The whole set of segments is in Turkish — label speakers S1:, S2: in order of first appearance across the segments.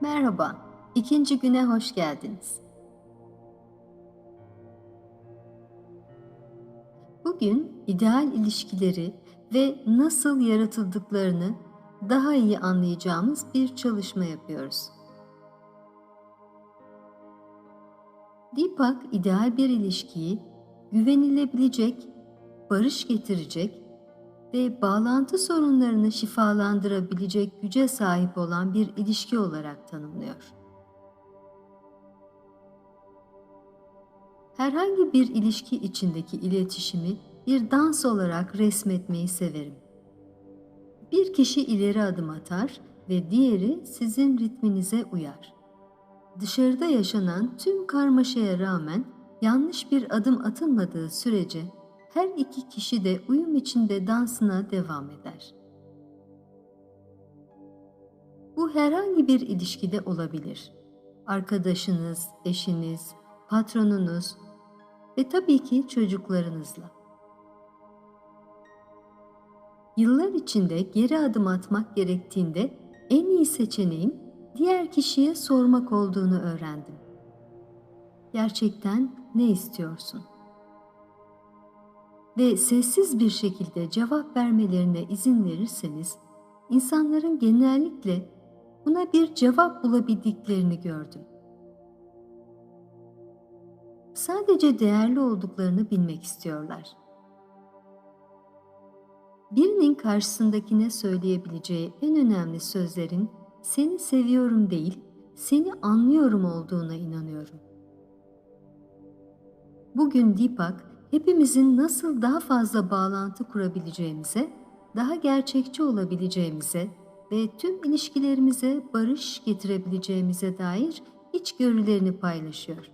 S1: Merhaba, ikinci güne hoş geldiniz. Bugün ideal ilişkileri ve nasıl yaratıldıklarını daha iyi anlayacağımız bir çalışma yapıyoruz. Deepak ideal bir ilişkiyi güvenilebilecek, barış getirecek ve bağlantı sorunlarını şifalandırabilecek güce sahip olan bir ilişki olarak tanımlıyor. Herhangi bir ilişki içindeki iletişimi bir dans olarak resmetmeyi severim. Bir kişi ileri adım atar ve diğeri sizin ritminize uyar. Dışarıda yaşanan tüm karmaşaya rağmen yanlış bir adım atılmadığı sürece her iki kişi de uyum içinde dansına devam eder. Bu herhangi bir ilişkide olabilir. Arkadaşınız, eşiniz, patronunuz ve tabii ki çocuklarınızla. Yıllar içinde geri adım atmak gerektiğinde en iyi seçeneğim diğer kişiye sormak olduğunu öğrendim. Gerçekten ne istiyorsun? Ve sessiz bir şekilde cevap vermelerine izin verirseniz, insanların genellikle buna bir cevap bulabildiklerini gördüm. Sadece değerli olduklarını bilmek istiyorlar. Birinin karşısındakine söyleyebileceği en önemli sözlerin seni seviyorum değil, seni anlıyorum olduğuna inanıyorum. Bugün Deepak, hepimizin nasıl daha fazla bağlantı kurabileceğimize, daha gerçekçi olabileceğimize ve tüm ilişkilerimize barış getirebileceğimize dair içgörülerini paylaşıyor.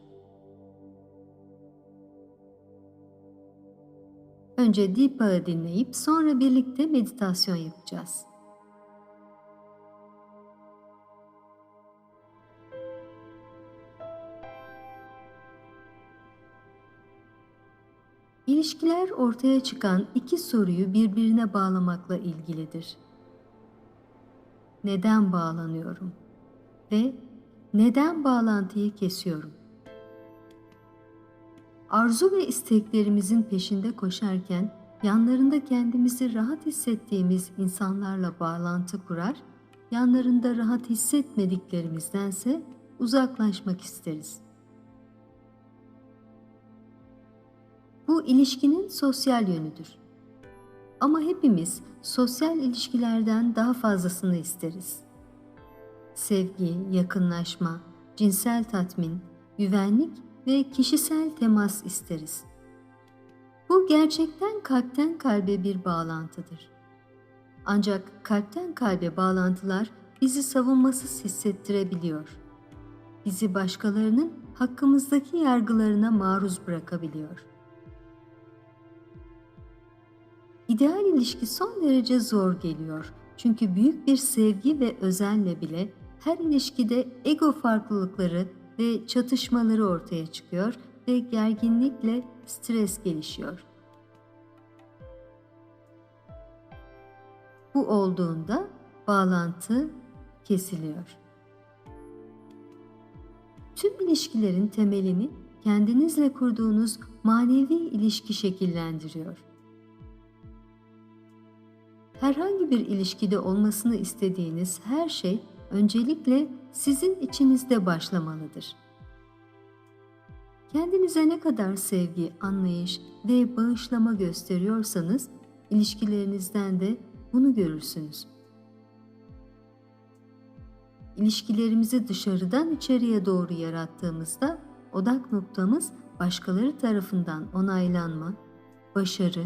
S1: Önce Deepak'ı dinleyip sonra birlikte meditasyon yapacağız. İlişkiler ortaya çıkan iki soruyu birbirine bağlamakla ilgilidir. Neden bağlanıyorum? Ve neden bağlantıyı kesiyorum? Arzu ve isteklerimizin peşinde koşarken yanlarında kendimizi rahat hissettiğimiz insanlarla bağlantı kurar, yanlarında rahat hissetmediklerimizdense uzaklaşmak isteriz. Bu ilişkinin sosyal yönüdür. Ama hepimiz sosyal ilişkilerden daha fazlasını isteriz. Sevgi, yakınlaşma, cinsel tatmin, güvenlik ve kişisel temas isteriz. Bu gerçekten kalpten kalbe bir bağlantıdır. Ancak kalpten kalbe bağlantılar bizi savunmasız hissettirebiliyor. Bizi başkalarının hakkımızdaki yargılarına maruz bırakabiliyor.'' İdeal ilişki son derece zor geliyor. Çünkü büyük bir sevgi ve özenle bile her ilişkide ego farklılıkları ve çatışmaları ortaya çıkıyor ve gerginlikle stres gelişiyor. Bu olduğunda bağlantı kesiliyor. Tüm ilişkilerin temelini kendinizle kurduğunuz manevi ilişki şekillendiriyor herhangi bir ilişkide olmasını istediğiniz her şey öncelikle sizin içinizde başlamalıdır. Kendinize ne kadar sevgi, anlayış ve bağışlama gösteriyorsanız ilişkilerinizden de bunu görürsünüz. İlişkilerimizi dışarıdan içeriye doğru yarattığımızda odak noktamız başkaları tarafından onaylanma, başarı,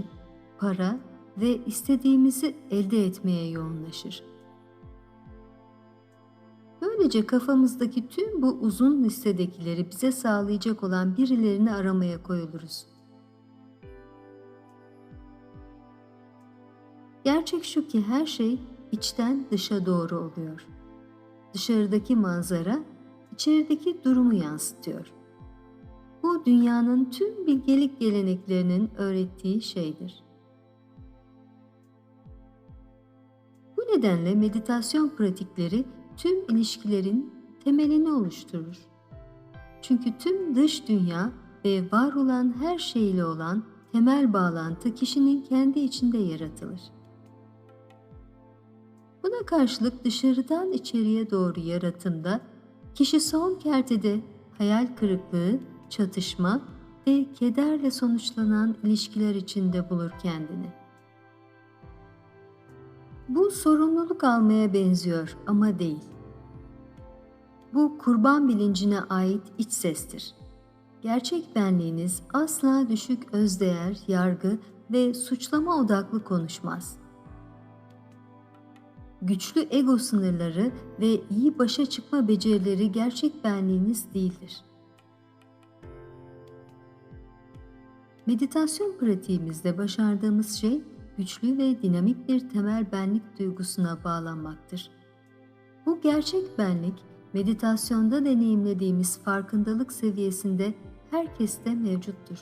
S1: para ve istediğimizi elde etmeye yoğunlaşır. Böylece kafamızdaki tüm bu uzun listedekileri bize sağlayacak olan birilerini aramaya koyuluruz. Gerçek şu ki her şey içten dışa doğru oluyor. Dışarıdaki manzara içerideki durumu yansıtıyor. Bu dünyanın tüm bilgelik geleneklerinin öğrettiği şeydir. Nedenle meditasyon pratikleri tüm ilişkilerin temelini oluşturur. Çünkü tüm dış dünya ve var olan her şeyle olan temel bağlantı kişinin kendi içinde yaratılır. Buna karşılık dışarıdan içeriye doğru yaratımda kişi son kertede hayal kırıklığı, çatışma ve kederle sonuçlanan ilişkiler içinde bulur kendini. Bu sorumluluk almaya benziyor ama değil. Bu kurban bilincine ait iç sestir. Gerçek benliğiniz asla düşük özdeğer, yargı ve suçlama odaklı konuşmaz. Güçlü ego sınırları ve iyi başa çıkma becerileri gerçek benliğiniz değildir. Meditasyon pratiğimizde başardığımız şey güçlü ve dinamik bir temel benlik duygusuna bağlanmaktır. Bu gerçek benlik meditasyonda deneyimlediğimiz farkındalık seviyesinde herkeste mevcuttur.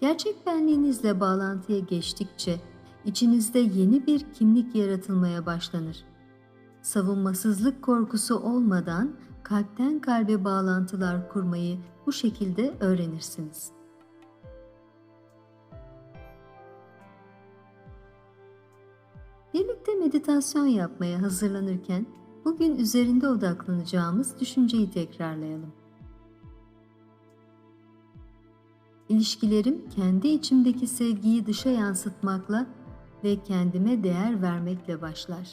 S1: Gerçek benliğinizle bağlantıya geçtikçe içinizde yeni bir kimlik yaratılmaya başlanır. Savunmasızlık korkusu olmadan kalpten kalbe bağlantılar kurmayı bu şekilde öğrenirsiniz. Birlikte meditasyon yapmaya hazırlanırken bugün üzerinde odaklanacağımız düşünceyi tekrarlayalım. İlişkilerim kendi içimdeki sevgiyi dışa yansıtmakla ve kendime değer vermekle başlar.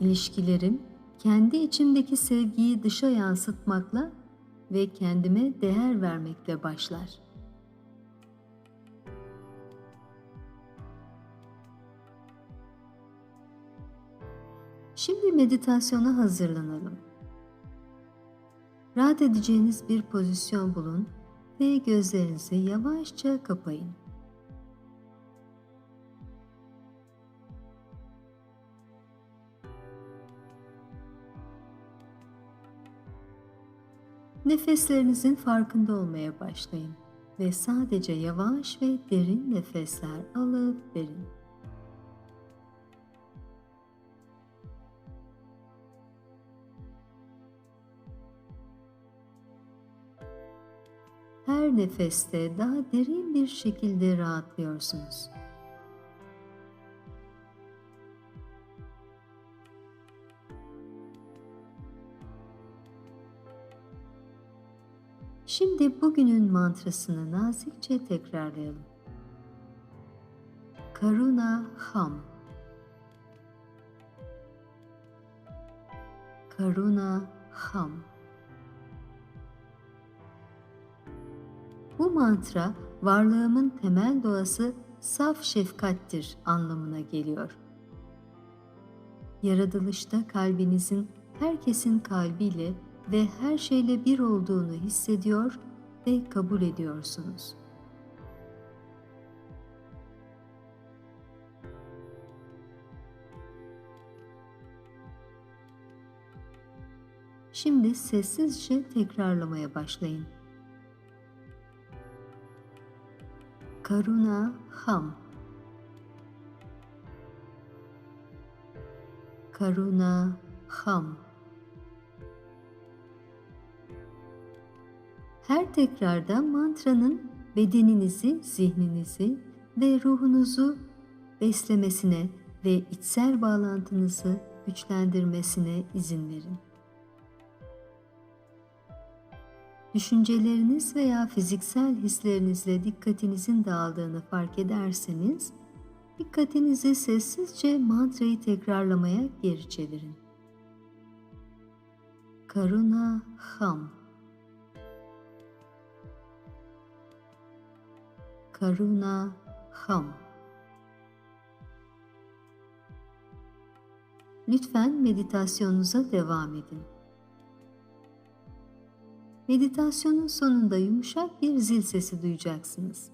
S1: İlişkilerim kendi içimdeki sevgiyi dışa yansıtmakla ve kendime değer vermekle başlar. Şimdi meditasyona hazırlanalım. Rahat edeceğiniz bir pozisyon bulun ve gözlerinizi yavaşça kapayın. Nefeslerinizin farkında olmaya başlayın ve sadece yavaş ve derin nefesler alıp verin. Her nefeste daha derin bir şekilde rahatlıyorsunuz. Bugünün mantrasını nazikçe tekrarlayalım. Karuna Ham Karuna Ham Bu mantra varlığımın temel doğası saf şefkattir anlamına geliyor. Yaratılışta kalbinizin herkesin kalbiyle ve her şeyle bir olduğunu hissediyor ve kabul ediyorsunuz. Şimdi sessizce tekrarlamaya başlayın. Karuna Ham Karuna Ham Her tekrarda mantranın bedeninizi, zihninizi ve ruhunuzu beslemesine ve içsel bağlantınızı güçlendirmesine izin verin. Düşünceleriniz veya fiziksel hislerinizle dikkatinizin dağıldığını fark ederseniz, dikkatinizi sessizce mantrayı tekrarlamaya geri çevirin. Karuna Ham Karuna Ham Lütfen meditasyonunuza devam edin. Meditasyonun sonunda yumuşak bir zil sesi duyacaksınız.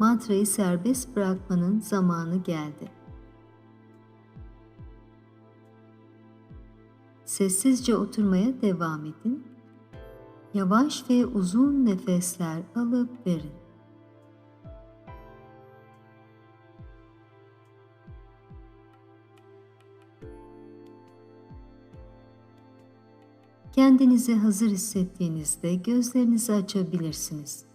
S1: Mantrayı serbest bırakmanın zamanı geldi. Sessizce oturmaya devam edin. Yavaş ve uzun nefesler alıp verin. Kendinizi hazır hissettiğinizde gözlerinizi açabilirsiniz.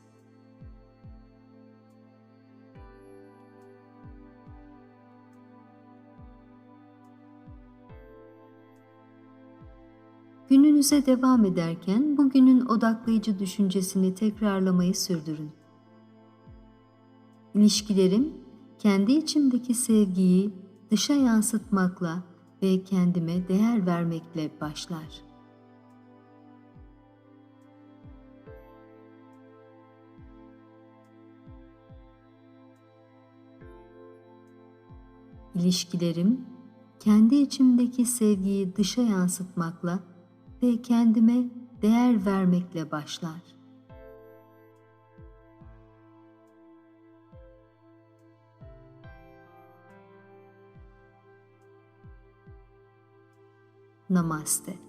S1: Gününüze devam ederken bugünün odaklayıcı düşüncesini tekrarlamayı sürdürün. İlişkilerim kendi içimdeki sevgiyi dışa yansıtmakla ve kendime değer vermekle başlar. İlişkilerim kendi içimdeki sevgiyi dışa yansıtmakla ve kendime değer vermekle başlar. Namaste.